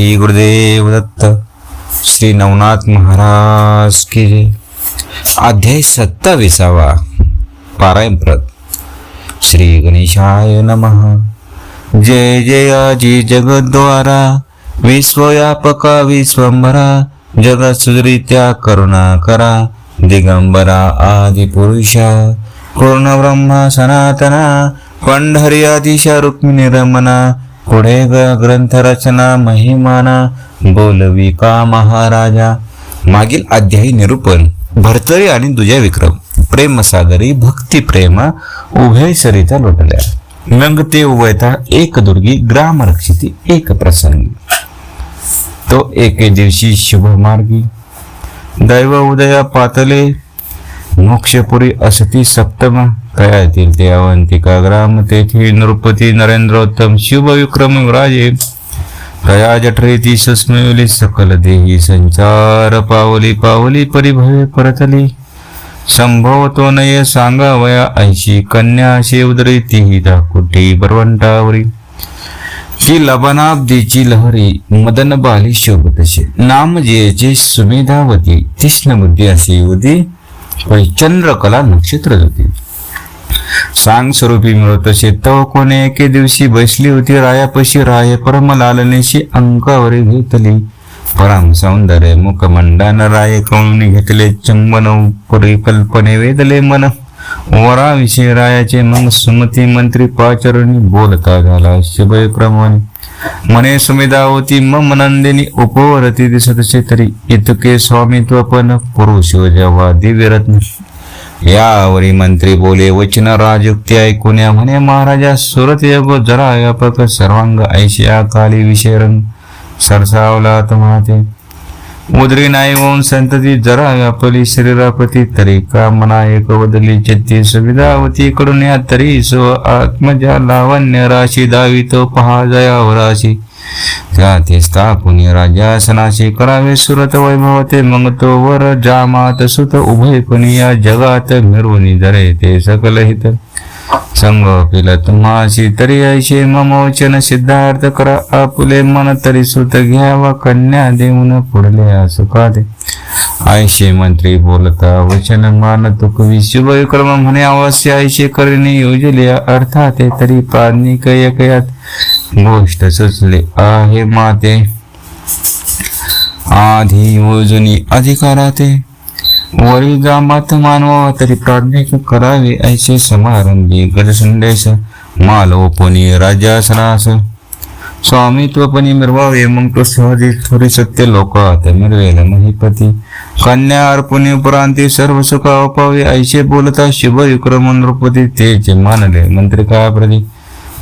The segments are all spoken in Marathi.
श्री गुरुदेव दत्त श्री नवनाथ महाराज की अध्याय सत्ताविसावा पारायणप्रत श्री गणेशाय नमः. जय जयाजी जगद्वारा विश्वव्यापका विश्वंभरा जगत सुजरित्या करुणा करा दिगंबरा आदिपुरुषा पूर्ण ब्रह्मा सनातना पंढरी आदिशा रुक्मिणी रमणा पुढे ग्रंथरचना महिमाना बोलवी का महाराजा? मागील अध्यायी निरूपण भरतरी आणि दुजा विक्रम प्रेमसागरी भक्ती प्रेम उभय सरिता लोटल्या. मग ते उभयता एक दुर्गी ग्राम रक्षिती एक प्रसंगी. तो एके दिवशी शुभ मार्गी दैव उदया पातले मोक्षपुरी असती सप्तमा. प्रयातील ते अवंतिका ग्राम? तेथे नृपती नरेंद्रोत्तम शुभ विक्रम राजे प्रया जठरेती सुस्मयुली सकल देही संचार पावली पावली परिभवे परतली. संभवतो नये सांगावया ऐशी कन्या शेवदरी तिही दाकुटी बरवंटावरी. ची लबनाब्दीची लहरी मदन बाली शोभतशी नाम जेचे सुमेधावती तीक्ष्ण बुद्धी अशी होती पण चंद्रकला नक्षत्र होती. सांग स्वरूपी मिळत तसे तव कोणे एके दिवशी बसली होती रायापशी राय परमलालनेशी अंकावरी घेतली. परम सौंदर्य मुखमंडान राय कळून घेतले चंबन परिकल्पने वेदले मन. वराविषयी रायाचे मग सुमती मंत्री पाचरणी बोलता झाला शुभक्रमाने मने सुमेधा होती मम नंदिनी उपवरती दिसतसे तरी. इतके स्वामित्व पण पुरुष जेव्हा दिव्यरत्न. यावरी मंत्री बोले वचन राजयुक्ती ऐकून म्हणे महाराजा सुरत योग जरा व्यापक सर्वांग ऐशिया काली विषय रंग सरसावला तुम्हाते उदरी नाही होऊन संतती जरा व्यापली शरीरापती तरी का मना एक बदली चित्ती सुविधावती कडून या तरी सो आत्मजा लावण्य राशी दावी तो पहा जयावराशी त्या ते स्थापुनी राज्यासनाशी करावे सुरत वैभवते मग तो वर जामात सुत उभयपणी या जगात मिरवणी जरे ते सकल हित संग तुम्हाशी तरी ऐशे ममोचन सिद्धार्थ करा. आपुले मन तरी सुत घ्यावा. कन्या देऊन पुढले सुखादे. ऐशे मंत्री बोलता वचन मान तुकवी शुभ विक्रम म्हणे अवश्य आयशे करणे योजले. अर्थात तरी प्राणी कयकयात गोष्ट सुचले आहे माते. आधी योजनी अधिकाराते. वरी गामात मानवा तरी प्राज्ञिक करावे ऐसे समारंभी गजसंदेश माल ओपनी राज्यासनास. स्वामित्वपणी मिरवावे मग तो सहजी थोडी सत्य लोकात मिरवेल महिपती. कन्या अर्पणी उपरांती सर्व सुख अपावे ऐसे बोलता शिव विक्रम नृपती तेच मानले मंत्री काय प्रती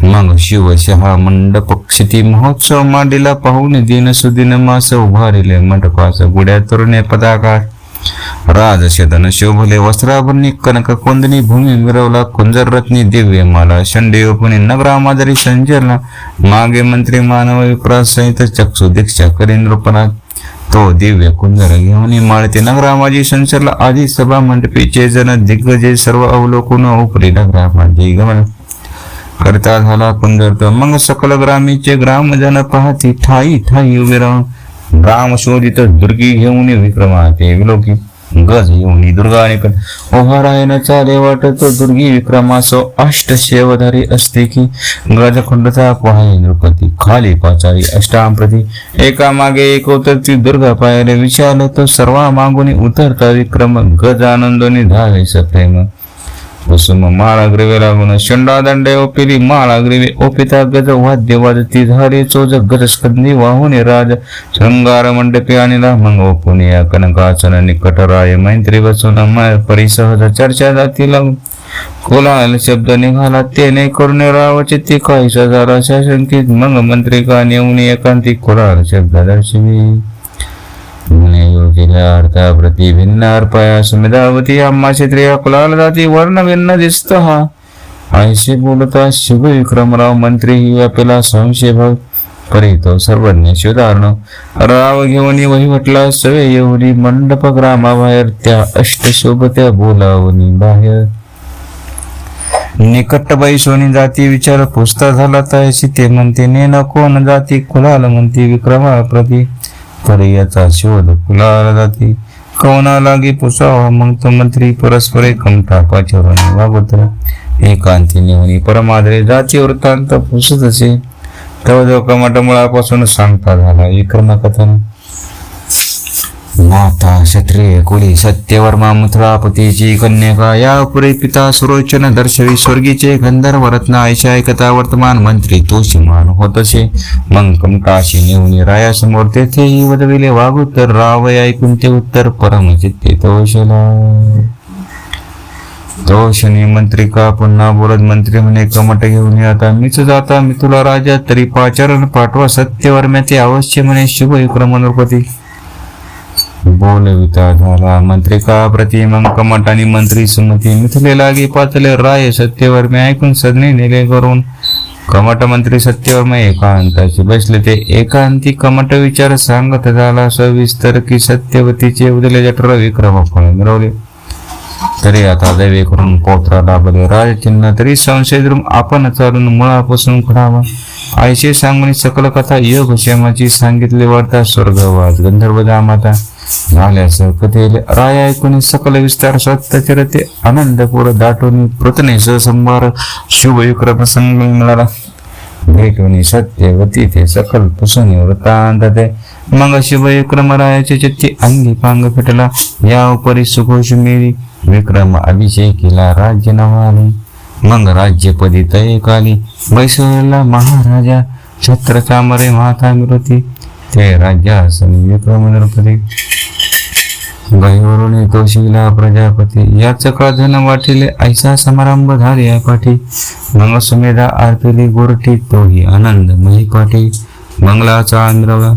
मग शिवशहा मंडप क्षिती महोत्सव मांडीला पाहून दिन सुदिन मास उभारिले मंडपास गुड्या तरुणे पदाकार राजशदन शोभले वस्त्राभरणी कनक कुंदनी भूमी मिरवला कुंजर रत्नी दिव्य माला शंडे ओपणी नगरामादरी संचरला मागे मंत्री मानव विप्रास सहित चक्षु दीक्षा करीन रूपनाथ तो दिव्य कुंजर घेऊन माळते नगरामाजी संचरला आधी सभा मंडपीचे जन दिग्गजे सर्व अवलोकून उपरी नगरामाजी गमन. करता झाला कुंजर तो मग सकल ग्रामीचे ग्रामजन पाहती ठाई ठाई उभे राहून राम शोधित दुर्गी घेऊन विक्रमाते विलोकी. गज येऊन दुर्गा आणि पण उभा राहणं चाले वाटत. दुर्गी विक्रमासो अष्ट शेवधारी असते की गजखंडचा पहाय नृपती खाली पाचारी अष्टांप्रती. एका मागे एक उतरती दुर्गा पायाले विचारलं तर सर्वा मागून उतरता विक्रम गज आनंदोनी धावे सप्रेम कुसुम माळा ग्रीवे लागून शंडा दंडे ओपिली माळा ओपिता गज वाद्य वाजती झाले चोज गज स्कंदी वाहून राज. शृंगार मंडपे आणला मग ओपून कनकासन निकट राय मैत्री बसून माय परिसहज चर्चा जाती लागून. कोलाल शब्द निघाला तेने करून रावाचे ते काहीसा झाला शासंकित मग मंत्री का नेऊन एकांती कोलाल शब्द दर्शवी. म्हणे प्रति भिन्न अर्पया सुमेधावती अम्मा क्षेत्रिया कुलाल जाती वर्ण भिन्न दिसत हा ऐसे बोलता शुभ विक्रमराव मंत्री ही आपला संशय भाग परितो सर्वज्ञ शिवधारण। राव घेऊन वहिवटला सवे येऊनी मंडप ग्रामाबाहेर त्या अष्टशोभत्या बोलावनी बाहेर। निकट बाई सोनी जाती विचार पुसता झाला तशी ते म्हणते ने न कोण जाती? कुलाल म्हणते विक्रमा प्रती पर्याचा शोध कुलाला जाती कवना लागे पुसावा मग तो मंत्री परस्पर एकमटा पाचवराने वागत एकांती नेवणी परमादरे जाती वृत्तांत पुसत असे. तव जो सांगता झाला विक्रमकथन. माता क्षत्रिय कुली सत्यवर्मा मथुरापतीची कन्यका यापुरे पिता सुरोचन दर्शवी स्वर्गीचे गंधर्व रत्न आयशा ऐकता वर्तमान मंत्री तोषीमान होत असे मग कमटाशी नेऊन रायासमोर तेथेही वदविले वागुत्तर राव ऐकून ते उत्तर परम चित्ते तोषला. तोषणी मंत्री का पुन्हा बोलत मंत्री म्हणे कमट घेऊन ये आता मीच जाता मी तुला राजा तरी पाचरण पाठवा सत्यवर्म्याचे अवश्य म्हणे शुभ विक्रम नृपती बोलविता झाला मंत्री का प्रतिमंग कमट आणि मंत्री सुमती मिथले लागे पाचले राय सत्यवर्मी ऐकून सदने नेले करून. कमट मंत्री सत्यवर्मे एकांताचे बसले ते एकांती कमट विचार सांगत झाला सविस्तर की सत्यवतीचे उदले जठर विक्रम फळ मिळवले तरी आता दैवे करून पोत्रा लाभले राजचिन्ह तरी संशय धरून आपण चालून मुळापासून खडावा आयशे सांगून सकल कथा योग क्षेमाची सांगितली वार्ता स्वर्गवास गंधर्व दामाता. झाल्यास कथेले. राय ऐकून सकल विस्तार सत्यचरते आनंदपूर दाटून पृतने सहसंभार शुभ विक्रम संग मिळाला. भेटून सत्यवती ते सकल पुसून वृत्तांत ते मग शिव विक्रम रायाचे चित्ती अंगी पांग फिटला. या उपरी सुघोष मेरी विक्रम अभिषेकीला राज्य नवाले मग राज्यपदी तय काली. बैसवला महाराजा. छत्र चामरे माता. मिरती ते राज्यासन विक्रम नृपती गहीवरून तोशिला प्रजापती. याच काळधन वाटिले ऐसा समारंभ झाले. या पाठी मग सुमेधा आरपिली गोरठी तोही आनंद. महिपाठी मंगलाचा आंध्रवा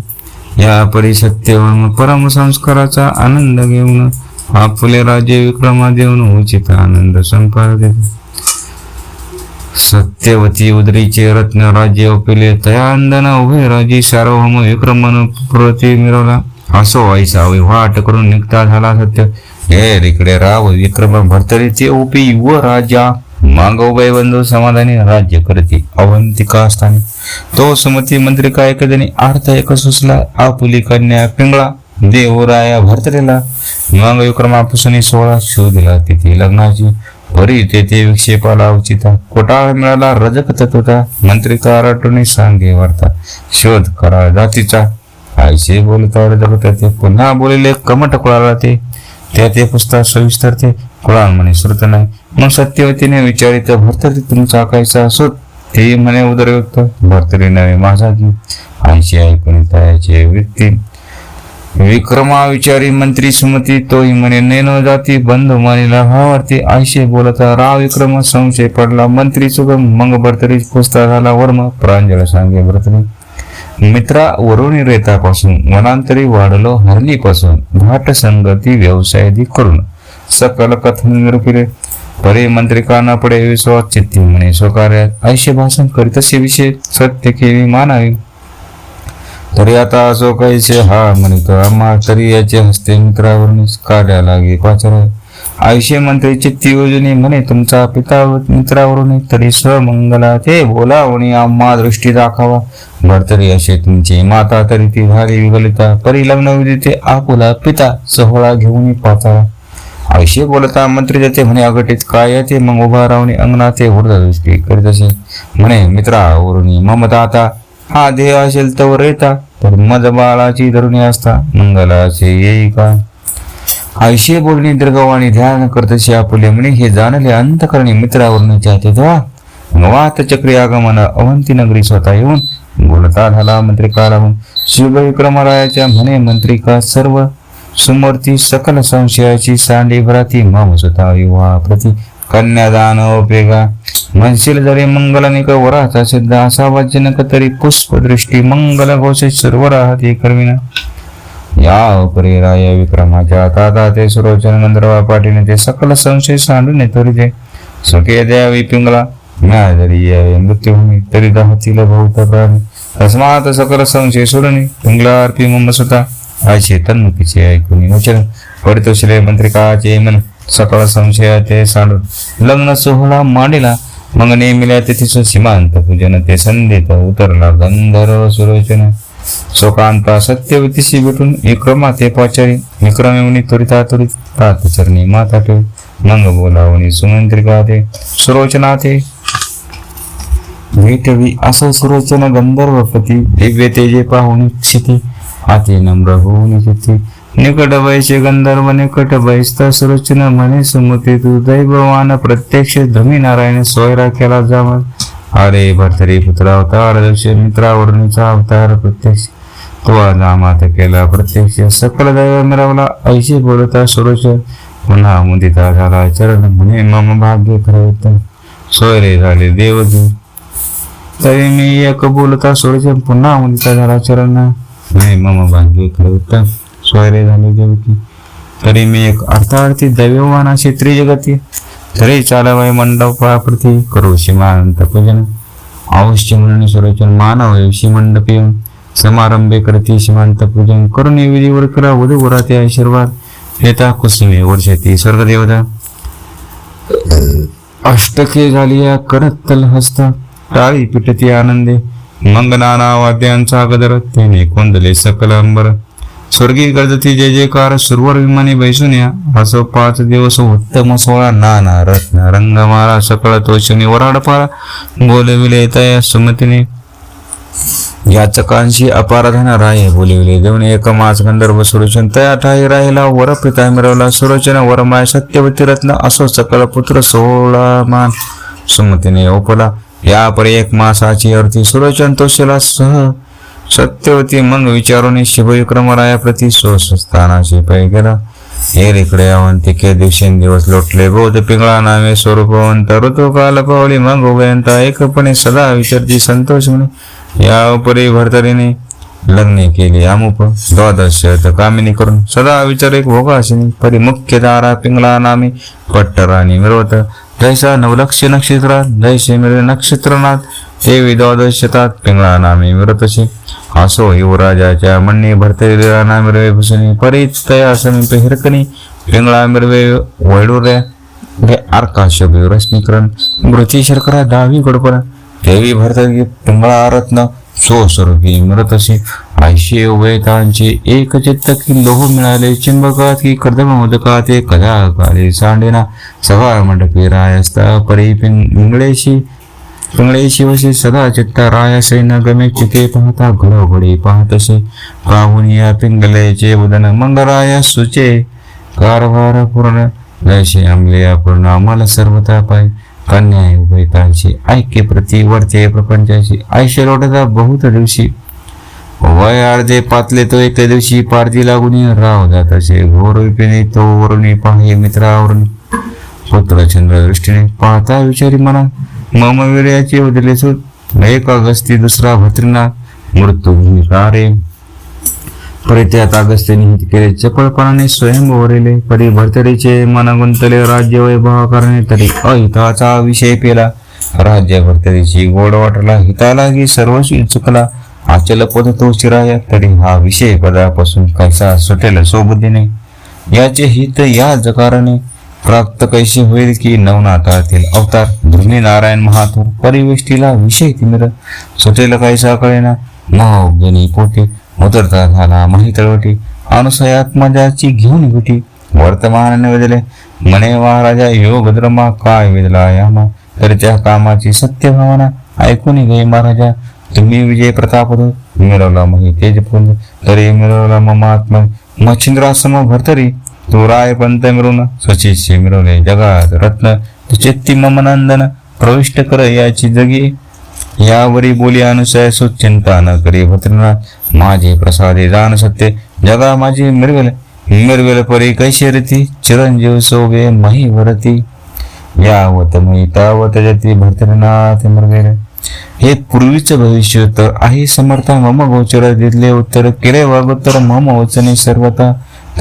या परिसत्य परम संस्काराचा आनंद घेऊन आपले राजे विक्रमा देऊन उचित आनंद संपादित सत्यवती उदरीचे रत्न राज्य ओपिले तयांदन उभे राजे सार्वभौम विक्रमन प्रती मिळवला असो ऐसा विवाट करून निघता झाला सत्य. हे रिकडे राव विक्रम भरतरी ते ओपी व राजा. मागोबाई उभय बंधू समाधानी राज्य करते अवंतिका स्थानी. तो सुमती मंत्री काय कधनी अर्थ एक सुचला आपुली कन्या पिंगळा देवराया भरतरीला. मग विक्रमापासून सोळा शोधला तिथे लग्नाची. वरी तेथे विक्षेपाला उचिता. कोटाळ मिळाला रजक तत्वता मंत्रिका कराटून सांगे वार्ता. शोध करा जातीचा. आयशे बोलता रजक ते. पुन्हा बोलले कमट कुळाला ते. त्या ते पुस्तक सविस्तर ते. कुळाल म्हणे श्रुत नाही. मग सत्यवतीने विचारित भरतरी तुमचा कायचा असोत ते म्हणे उदरयुक्त भरतरी नव्हे माझा की आयशे ऐकून त्याचे वृत्ती विक्रमा विचारी मंत्री सुमती तोही म्हणे नेनो जाती बंधू मानिला भावार्थी आयशे बोलता राव विक्रम संशय पडला. मंत्री सुगम मंग भरतरी पुस्ता झाला. वर्म प्रांजळ सांगे भरतरी. मित्रा वरुणी रेतापासून वनांतरी वाढलो हरणीपासून भाट संगती व्यवसायादी करून. सकल कथन निरुपिले. परे मंत्री काना पडे विश्वास चित्ती म्हणे स्वकार्यात ऐशे भाषण करीत असे विषय? सत्य केली मानावी? तरी आता असो कैसे हा म्हणतो आम्हा तरी याचे हस्ते मित्रावरून काढ्या लागे पाचरा आयुष्य मंत्री चित्ती योजने म्हणे तुमचा पिता मित्रावरून तरी स्वमंगला ते बोला आणि आम्हा दृष्टी दाखवा. भरतरी असे तुमची माता तरी ती झाली विगलिता परी लग्न विदिते ते आपुला पिता सोहळा घेऊन पाचावा आयुष्य बोलता मंत्री जाते म्हणे अगटीत काय ते? मग उभा राहून अंगणाचे ते हुरदा दृष्टी करीत असे. म्हणे मित्रावरून ममता आता हा देह असेल तर येता. तर मज बाळाची धरुणी असता मंगलाचे येई का? आयुष्य बोलणी दीर्घवाणी ध्यान करतशी आपले म्हणे हे जाणले अंतकरणी मित्रावरून चाहते धवा वात चक्री आगमन अवंती नगरी स्वतः येऊन बोलता झाला मंत्रिका लागून शुभ विक्रमरायाच्या म्हणे मंत्रिका सर्व? सुमूर्ती सकल संशयाची सांडी भराती मम स्वतः युवा प्रति. कन्यादान उपेगा म्हणशील जरी मंगलानिक वराचा सिद्ध असावा जनक तरी पुष्पदृष्टी मंगल घोष सर्व राहते करविना. या उपरी राय विक्रमाच्या ताता ते सुरोचन गंधर्वा पाठीने ते सकल संशय सांडून तरी ते. सुखे द्यावी पिंगला. म्या जरी यावे मृत्यूभूमी तरी दहतील बहुत प्राणी. तस्मात सकल संशय सोडणे पिंगला अर्पी मम स्वतः आयचे तन्मुखीचे ऐकून वचन परितोषले मंत्रिकाचे मन सकळ ते साड लग्न सोहळा मांडिला. मग नेमिल्या तिथीच सीमांत पूजन ते संधीत उतरला गंधर्व सुरोचन शोकांता सत्यवतीशी भेटून विक्रमा ते पाचारी. विक्रमेवनी त्वरिता त्वरित तात चरणी माता ठेव. मंग बोलावणी सुमंत्रिका ते सुरोचना ते भेटवी असं सुरोचन गंधर्वपती दिव्य तेजे पाहुणी क्षिती आते नम्र होऊन किती निकट वैसे गंधर्व निकट बैसता सुरोचन म्हणे सुमती तू दैववान प्रत्यक्ष धमी नारायण सोयरा केला जावा. अरे भरतरी पुत्र अवतार दक्ष मित्रावरणीचा अवतार प्रत्यक्ष तो नामात केला प्रत्यक्ष. सकल दैव मिळवला ऐशी बोलता सुरोचन पुन्हा मुदिता झाला चरण म्हणे मम भाग्य खरवत सोयरे झाले देवदूत. तरी मी एक बोलता सोडचे पुन्हा मुदिता झाला चरण म्हणे मम भाग्य खरवत सोयरे झाले देवकी तरी मी एक अर्थार्थी दैववान अशी त्रिजगती. तरी चालवाय मंडपाप्रती करू सीमांत पूजन. अवश्य म्हणून सुरोचन मानव येवशी मंडप येऊन समारंभे करती शिमांत पूजन. करून विधीवर करा वधू वराते आशीर्वाद. येता कुसुमे वर्षाती स्वर्गदेवता. अष्टके झाली या करत तल हस्ता टाळी पिटती आनंदे. मंगनाना वाद्यांचा गदर. त्याने कोंदले सकल अंबर. स्वर्गीय गजती जय जयकार सुरवर विमानी बैसून या. असो पाच दिवस उत्तम सोळा नाना रत्न रंगमाला सकळ तोषणी वराड पारा बोलविले तया सुमतीने. याचकांशी अपाराधन राय बोलविले देऊन एक मास गंधर्व सुरोचन तया ठाई राहिला. वर पिता मिळवला सुरोचन वरमाय सत्यवती रत्न असो सकल पुत्र सोळा मान. सुमतीने ओपला या परी एक मासाची अर्थी सुरोचन तोशिला सह. सत्यवती मग विचारून शिवविक्रमरायाप्रती स्वस्थानाशी पै गेला हे इकडे अवंतिके दिवसेंदिवस लोटले बौद्ध पिंगळा नावे स्वरूपवंत ऋतू काल पावली मग उभयंता एकपणे सदा विचारची संतोष म्हणे। या उपरी भरतरीने लग्ने केली अमुप द्वादश कामिनी करून सदा विचार एक भोगाशिनी परी मुख्य दारा पिंगळा नामे पट्टराणी मिरवत। जैसा नवलक्ष नक्षत्रात जैसे मिळवे नक्षत्रनाथ देवी द्वादशतात पिंगळा नामे मिरतशी असो युवराजाच्या म्हणणे भरतलेला ना मिरवे भूषणी परीच तया समीप हिरकणी पिंगळा मिरवे वैडुर्या रे रश्मीकरण मृती शर्करा दहावी गडपण देवी भरतगी पिंगळा रत्न सो स्वरूपी मृतशी आयशे उभयतांचे एक चित्त की लोह मिळाले चिंबकात की कर्दम मोदकात एक कदा काले सांडेना सभा मंडपी रायस्ता परी पिंगळेशी पिंगळे शिवशी सदा चित्ता रायासे न गमे चिते पाहता घडोघडी पाहतसे पाहून या पिंगलेचे उदन मंगराया सुचे. कारभार पूर्ण लयशे आमले पूर्ण आम्हाला सर्वता पाय. कन्या उभयतांची ऐक्य प्रति वर्ते प्रपंचाशी आयशे लोटता बहुत दिवशी. वय अर्धे पातले तो एक दिवशी पारधी लागून राव जात असे घोर विपिने तो वरुणी पाहे मित्रावरून पुत्र चंद्र दृष्टीने पाहता विचारी मना. मम उदले सुत एक अगस्ती दुसरा भत्रीना मृत्यू रे परित्यात अगस्त्यने हित केले. चपळपणाने स्वयं वरिले परी भरतरीचे मन गुंतले राज्य वैभव करणे तरी अहिताचा विषय पेला. राज्य भरतरीची गोड वाटला. हिताला की सर्वस्वी चुकला. आचल पद तो चिराया तरी हा विषय पदापासून कैसा सुटेल सोबतीने याचे हित या जकाराने. प्राप्त कैसे होईल की नवनाथातील अवतार? धृनी नारायण महाथोर परिवेष्टीला विषय तिमिर. सुटेल कैसा कळेना महाजनी पोटी उतरता झाला माही तळवटी अनुसयात्मजाची घेऊन भेटी. वर्तमान निवेदले. मने महाराजा योग द्रमा काय वेदला यामा? तर त्या कामाची सत्य भावना ऐकून गे महाराजा. तुम्ही विजय प्रताप मिळवला मही तेजपूर्ण तरी मिळवला ममात्मा मच्छिंद्रासम भरतरी. तो राय पंत मिळवून सचिशी मिळवले जगात रत्न चित्ती मम नंदन प्रविष्ट कर याची जगी यावरी बोली अनुसय सुचिंता न करी भद्रनाथ माझे प्रसादे जाण सत्य जगा माझी मिरवेल मिरवेल परी कैसे रीती चिरंजीव सोबे मही वरती यावत मी तावत जती भद्रनाथ मृगेल हे पूर्वीच भविष्य तर आहे समर्थ मम गोचर दिले उत्तर केले वागोत्तर मम वचने सर्वता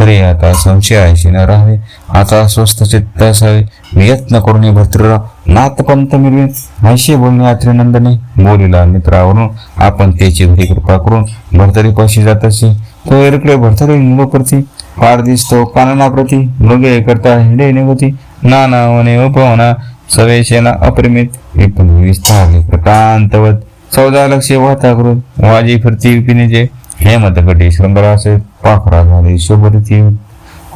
तरी आता संशयाशी न राहावे. आता स्वस्थ चित्त असावे. यत्न करून भद्रराव नाथपंत मिळवे. हायशे बोलणे आत्रेनंदने बोलिला मित्रावरून. आपण त्याची घरी कृपा करून भरतरी पाशी जात असे. तो एरकडे भरतरी निगोप्रती पार दिसतो काननाप्रती मृगे करता हिंडे निघती. नाना वने उपवना. सवेशेना अप्रमित. एकूण विस्तारले प्रकांतवत. चौदा लक्ष वाता करून वाजी फिरती पिण्याचे हेमतकटी शृंगराचे पाखरा झाले शोभरती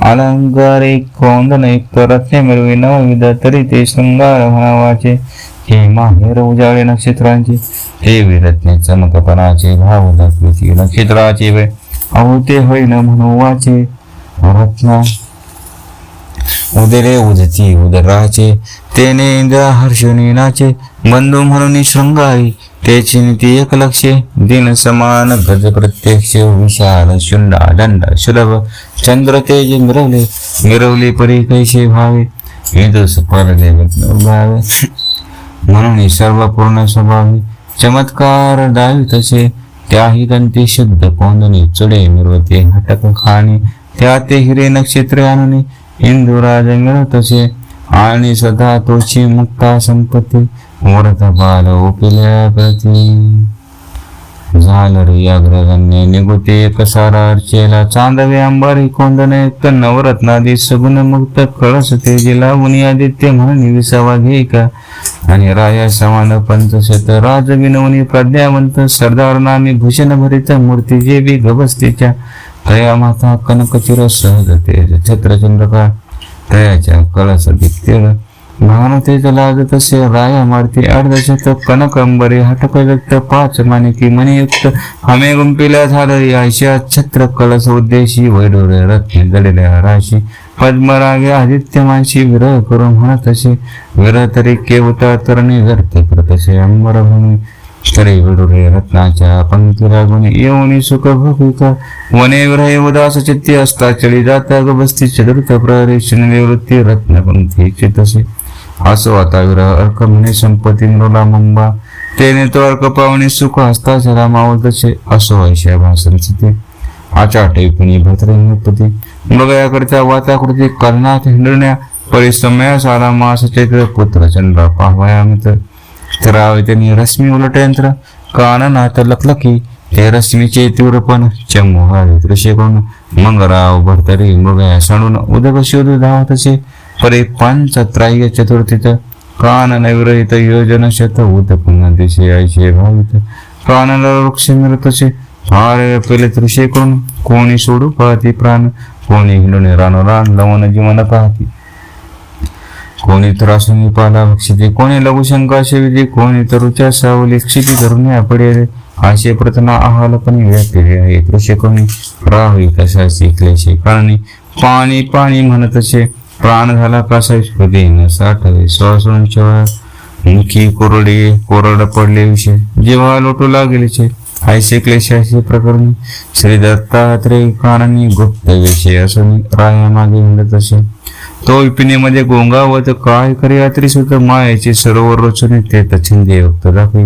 अलंकारिक कोंदन एक रत्ने मिळवी नवविध तरी ते शृंगार म्हणावाचे हे माहेर उजाळे नक्षत्रांचे हे विरत्ने चमकपणाचे भाव दाखविती नक्षत्राचे वेळ अहो ते होईन म्हणू वाचे रत्ना उदरे उदती उदराचे तेने इंद्र हर्षणी नाचे बंधू म्हणून शृंगारी त्याची नीती एक लक्ष दिन समान गज प्रत्यक्ष विशाल शुंडा दंड सुलभ चंद्र तेज मिरवले मिरवले परी कैसे भावे विदुष परदे भावे म्हणून सर्व पूर्ण स्वभावी चमत्कार दावी तसे त्याही दंती शुद्ध कोंदणी चुडे मिरवते हटक खाणे त्या ते हिरे नक्षत्र आणणे इंदुराज मिळत तसे आणि सदा तोची मुक्ता संपत्ती. वरत बाल ओपिल्या प्रती। झालं रे अग्रगण्य निगुते कसारा अर्चेला चांदवे अंबारी कोंदने एक नवरत्नादी सगुण मुक्त कळस तेजे लागून आदित्य म्हणून विसावा घे का आणि राया समान पंचशत राज विनवनी प्रज्ञावंत सरदार नामी भूषण भरित मूर्ती जे बी गभस्तीच्या तया माता कनकचिर सहज तेज छत्रचंद्रका तयाच्या कळस दिक्तेळ भानुतेज लाज तसे राया मारती अर्धशत कनकंबरी हटक व्यक्त पाच मानिकी मणियुक्त हमे गुंपिल्या झालं याशा छत्र कलस उद्देशी वैडोरे रत्ने जडलेल्या राशी पद्मरागे आदित्यमांशी विरह करून म्हणत असे विरह तरी केवता तरणी व्यर्थ करत असे अंबरभूमी तरी विडुरे रत्नाच्या पंक्ती लागून येऊन सुख भोगिका वने विरहे उदास चित्ती असता चळी जाता ग बसती चतुर्थ प्रहरी निवृत्ती रत्न पंक्ती चितसे. असो आता विरह अर्क म्हणे संपत्ती मृला मुंबा. तेने तो अर्क पावणे सुख हस्ता चला मावल तसे असो ऐशा भाषण स्थिती आचाटे कुणी भद्रपती नृपती. मृगयाकडच्या वाताकृती कर्णात हिंडण्या परिसमया सारा मास चैत्र पुत्र चंद्र पाहवया मित्र. ठरावे त्यांनी रश्मी उलट यंत्र तर लखलकी ते रश्मीचे तीव्रपण चमोहा दृश्य करून मंगराव भरतरी मृगया सणून उदक शोध धावतसे परे पंच त्राह्य चतुर्थीत कान नैविरहित योजन शत पुन्हा दिशे ऐशे भावित। प्राणाला वृक्ष मिळतसे फार पेले तृषे करून कोणी सोडू पाहती प्राण कोणी हिंडून रानो रान लवण जीवन पाहती। कोणी त्रासून पाला भक्षिते कोणी लघुशंका शेविते कोणी तरुच्या सावली क्षिती धरून पडेल। असे प्रतना आहालपणे व्यापलेले आहे। कृषी कोणी राहुई कशा शिकल्याचे कारणे। पाणी पाणी म्हणतसे प्राण झाला कसा हृदय न साठवे मुखी कोरडे कोरड पडले विषय जेव्हा लोटू लागेलचे ऐसे क्लेशाशी प्रकरण श्री दत्तात्रय कानांनी गुप्त विषय असून राया मागे हिंडत असे. तो विपिनीमध्ये गोंगावत काय करे? यात्री सुद्धा मायाचे सरोवर रचून ते तछिंदे भक्त दाखवी.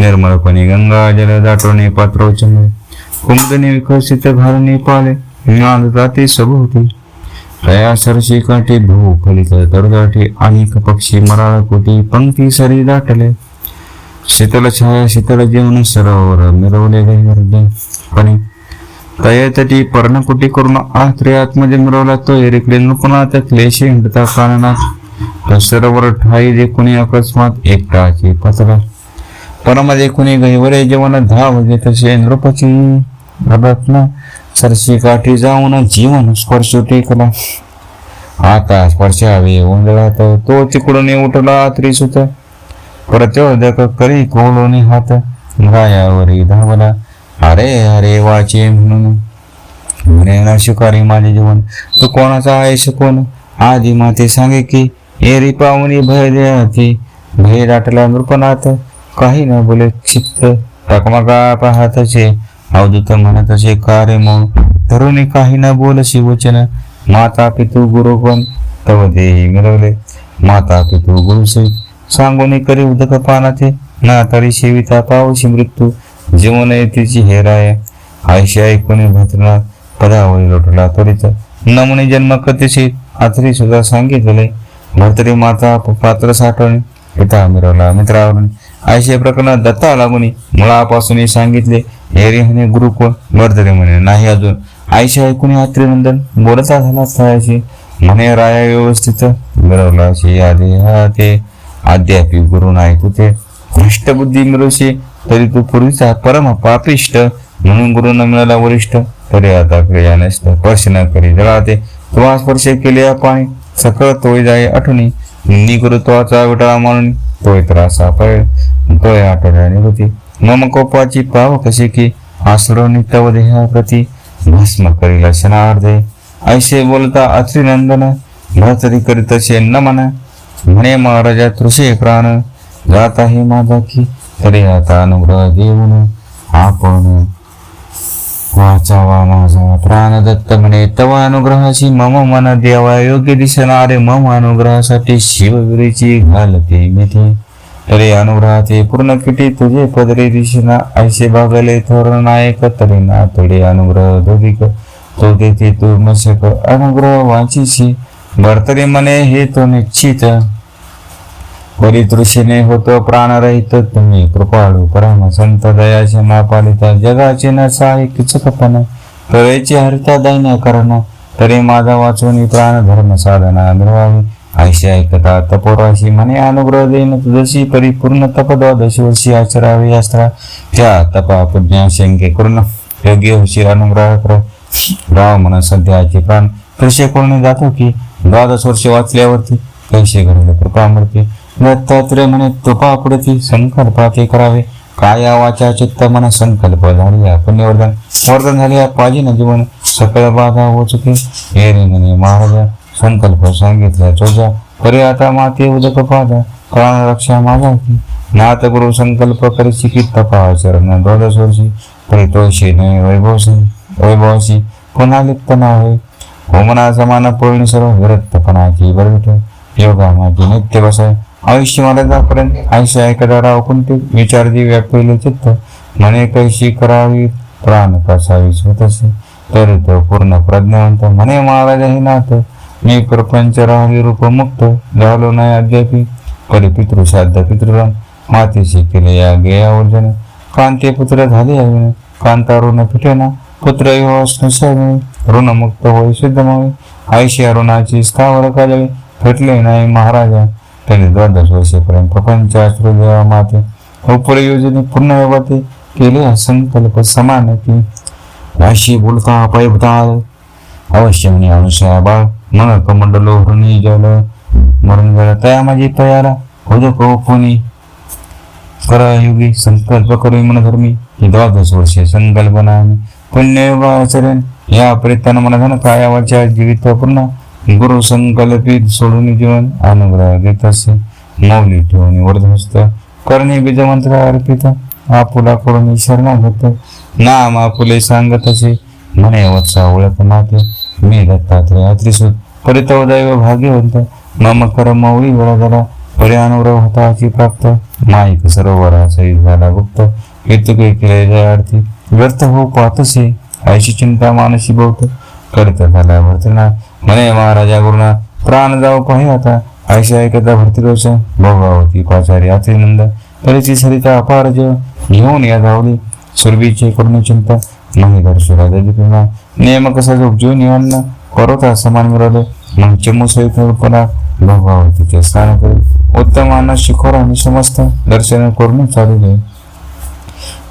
निर्मळपणे गंगा जल दाटवणे वचन कुमुदने विकसित घालणे पाले. ज्ञान जाते सभोवती. तया सरशी काठी भू फलित तरदाठी अनेक पक्षी मराळ कोटी पंक्ती सरी दाटले. शीतल छाया शीतल जीवन सरोवर मिरवले गैर पण तयतटी पर्णकुटी करून आत्रे आतमध्ये मिरवला तो एरिकडे त्या क्लेशी हिंडता काननात सरोवर ठाई जे कुणी अकस्मात एकटाची पतला परमध्ये कुणी गहिवरे जेवण धाव जे तसे नृपची रत्न सरशी काठी जाऊन जीवन स्पर्श टेकला. आता स्पर्शावे ओंजळात तो तिकडून उठला त्रिसुत. प्रचोदक करी कोलोनी हात गायावरी धावला. अरे अरे वाचे म्हणून. म्हणे ना शिकारी माझे जीवन तू कोणाचा आहे कोण? आधी माते सांगे की एरी पाहुणी भय देती भय दाटला नृपनाथ काही न बोले क्षिप्त. टकमका पाहतचे अवधूत का रे मग तरुणी काही न बोलशी शिवचन माता पितू गुरु पण तव देही मिळवले माता पितू गुरुसहित सांगून करी उदक पानाते ना तरी शेविता पावशी मृत्यू जीवन तिची हेराय आयशी ऐकून भद्रना पदावळी लोटला त्वरित नमुने जन्म कथेशी आचरी सुद्धा सांगितले भरतरी माता पात्र साठवणे पिता मिरवला मित्रावरून असे प्रकरण दत्ता लागून मुळापासून सांगितले हेरी हने गुरुकुळ कोण म्हणे नाही अजून. आयशा ऐकून अत्रिनंदन बोलता झाला स्थळाशी म्हणे राया व्यवस्थित मिरवला आधी हा ते अद्यापि गुरु नाही तुझे बुद्धी मिळवशी तरी तू पूर्वीचा परम पापिष्ट. म्हणून गुरु न मिळाला वरिष्ठ तरी आता क्रिया नष्ट स्पर्श न करी जळाते. तुला स्पर्श केले पाणी सकळ तोय जाय आठवणी नि गुरुत्वाचा विटाळा म्हणून तोय त्रास पडेल तोय आठवड्याने होती. मम कोपाची पाव कशी की आसरोनी तव देहाप्रती भस्म करील शनार्धे ऐसे बोलता अत्रिनंदन भरतरी करीत असे न म्हणा म्हणे महाराजा तृषे प्राण. जात आहे माझा की तरी आता अनुग्रह देऊन आपण वाचावा माझा प्राण दत्त म्हणे. तव अनुग्रहाशी मम मन देवा योग्य दिसणारे मम अनुग्रहासाठी शिवविरीची घालते मिथे तरी अनुग्रहाचे पूर्ण किटी तुझे पदरे दिशना ऐसे भागले थोर नायक तरी ना अनुग्रह दोधिक तो देते तू मशक अनुग्रह वाचिशी भरतरी म्हणे हे तो निश्चित. परितृषीने होतो प्राणरहित. तुम्ही कृपाळू परम संत दयाचे क्षमा पालिता जगाचे न साहिक किचकपण तळेची हरिता दैन्य करण. तरी माझा वाचून प्राण धर्म साधना मिळवावी. ऐशी ऐकता तपोराशी म्हणे अनुग्रह देईन तुझशी परिपूर्ण तप द्वादश वर्षी आचरावे यास्त्रा त्या तपा पुण्या शंके करून योग्य होशील अनुग्रह कर. राव म्हणा सध्याचे प्राण कसे कोणी जातो की द्वादश वर्ष वाचल्यावरती कैसे घडले कृपामूर्ती दत्तात्रय म्हणे तुपा पुढती संकल्पाते करावे. काया वाचा चित्त मन संकल्प झाली या पुण्यवर्धन. वर्धन झाले पाजी न जीवन सकळ बाधा हो चुके. हे रे म्हणे महाराजा संकल्प सांगितला चोजा परी आता माते उदक पादा प्राण रक्षा माझा की? नाथ गुरु संकल्प करीची की तपा चरण. द्वादश वर्षी. परितोषी नाही वैभवशी. वैभवशी पुन्हा लिप्त ना होय होमना समान पूर्ण सर्व विरक्तपणाची बरविठ योगा माझी नित्य बसाय आयुष्य मर्यादापर्यंत आयुष्य ऐकता राव कोणते विचारजी व्यापले चित्त? म्हणे कैशी करावी? प्राण कसावी स्वतसे तरी तो पूर्ण प्रज्ञावंत. म्हणे महाराज हे नाथ मी प्रपंच राहिली रूप मुक्त झालो नाही अद्यापी. परी पितृ श्राद्ध पितृगण मातेशी केले या गेयावर्जन कांते पुत्र झाले आहे कांता ऋण फिटेना. पुत्र योस्नुसावे ऋणमुक्त होई सिद्ध मावे. आयशी ऋणाची स्थावर काजळे फिटले नाही महाराजा. त्यांनी द्वादश वर्षेपर्यंत प्रपंच देवा माते. उपयोजने पूर्ण योगाते केले संकल्प समान की अशी बोलता पैबताल अवश्य म्हणे अनुसया बाळ. मग कमंडलो हृणी जल मरण गेला तया माझी तयारा होजो कोणी करायुगी संकल्प करू मनधर्मी. ही द्वादश वर्षे संकल्पना पुण्ययोग आचरण या प्रेतानं मनधन कायावाच्या जीवित पूर्ण. गुरु संकल्पित सोडून जीवन अनुग्रह देत असे. मौली ठेवून वर्धस्त करणे बीजमंत्र अर्पित. आपुला करून शरणागत. नाम आपुले सांगत असे. म्हणे वत्सा ओळख माते. मी दत्तात्रय अत्रिसूत परितव दैव भाग्यवंत मम कर मौळी वेळा झाला परी अनुग्रह होताची प्राप्त माईक सरोवरा सहित झाला गुप्त हेतुके केले जय आरती व्यर्थ हो पाहतसे आयशी चिंता मानसी बहुत करीत झाला भरतना म्हणे महाराजा गुरुना प्राण जाऊ पाहि आता आयशी ऐकता भरती रोष भोगावती पाचारी आत्रिनंद तरीची सरिता अपार जय घेऊन या धावली सुरभीची करुणी चिंता नाही दर्शुरा दलिपिमा नियम कसा उपजीव निवडणं परोता समान मिळवले. मग चमू सहित कल्पना भोगावतीचे स्नान करी उत्तम अन्न शिखर आणि समस्त दर्शन करून चालू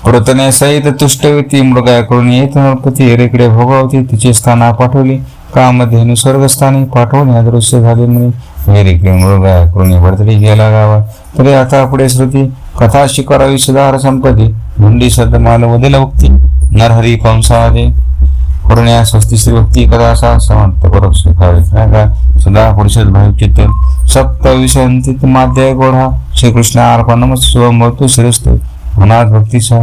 प्रतने सहित तुष्टवती मृगाकडून येत नरपती रेकडे भोगावती तिचे स्थाना पाठवली. कामधेनु स्वर्गस्थानी पाठवून या दृश्य झाले म्हणे. हेरिकडे मृगाकडून भरतडी गेला गावा. तरी आता पुढे श्रुती कथा शिकारावी सुधार संपत्ती भुंडी सदमाल वदिल उक्ती नरहरी पंसादे पूर्ण स्वस्ती श्री भक्ती कदा सा समंत परोक्ष खावे सदा पुरुषद भाव चित्त सप्त विसंतित माध्याय गोढा श्रीकृष्ण अर्पण नमस् शुभमतु श्रेष्ठ मनात भक्तीचा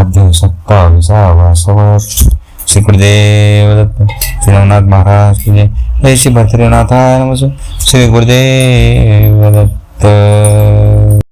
अध्याय सत्ताविसावा सवत श्री गुरुदेव दत्त श्री रघुनाथ महाराज की जय। जय श्री भद्रीनाथा नमस श्री गुरुदेव दत्त।